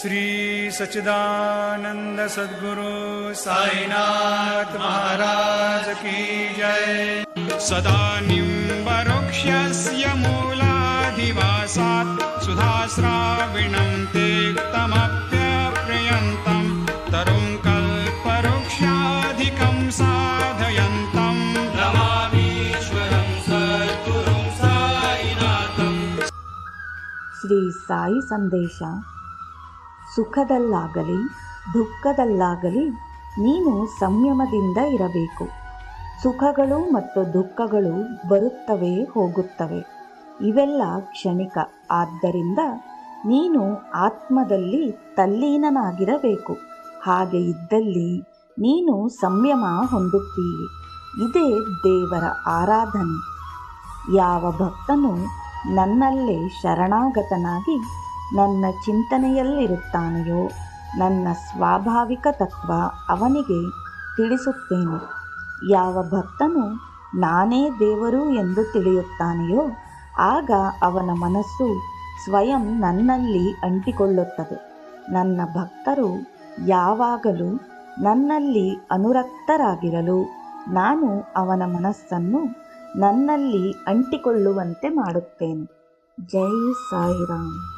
श्रीसच्चिदानन्द साईनाथ महाराज की जय। सदा निक्षस्य मूलाधिवासात् सुधाश्राविणं ते कमप्यप्रयन्तम् तरुङ्कल्पक्षाधिकम् साधयन्तम् श्री साई सन्देशा ಸುಖದಲ್ಲಾಗಲಿ, ದುಃಖದಲ್ಲಾಗಲಿ ನೀನು ಸಂಯಮದಿಂದ ಇರಬೇಕು. ಸುಖಗಳು ಮತ್ತು ದುಃಖಗಳು ಬರುತ್ತವೆ, ಹೋಗುತ್ತವೆ. ಇವೆಲ್ಲ ಕ್ಷಣಿಕ. ಆದ್ದರಿಂದ ನೀನು ಆತ್ಮದಲ್ಲಿ ತಲ್ಲೀನನಾಗಿರಬೇಕು. ಹಾಗೆ ಇದ್ದಲ್ಲಿ ನೀನು ಸಂಯಮ ಹೊಂದುತ್ತೀವಿ ಇದೇ ದೇವರ ಆರಾಧನೆ. ಯಾವ ಭಕ್ತನು ನನ್ನಲ್ಲೇ ಶರಣಾಗತನಾಗಿ ನನ್ನ ಚಿಂತನೆಯಲ್ಲಿರುತ್ತಾನೆಯೋ? ನನ್ನ ಸ್ವಾಭಾವಿಕ ತತ್ವ ಅವನಿಗೆ ತಿಳಿಸುತ್ತೇನೆ. ಯಾವ ಭಕ್ತನು ನಾನೇ ದೇವರು ಎಂದು ತಿಳಿಯುತ್ತಾನೆಯೋ, ಆಗ ಅವನ ಮನಸ್ಸು ಸ್ವಯಂ ನನ್ನಲ್ಲಿ ಅಂಟಿಕೊಳ್ಳುತ್ತದೆ. ನನ್ನ ಭಕ್ತರು ಯಾವಾಗಲೂ ನನ್ನಲ್ಲಿ ಅನುರಕ್ತರಾಗಿರಲು ನಾನು ಅವನ ಮನಸ್ಸನ್ನು ನನ್ನಲ್ಲಿ ಅಂಟಿಕೊಳ್ಳುವಂತೆ ಮಾಡುತ್ತೇನೆ. ಜೈ ಸಾಯಿರಾಮ್.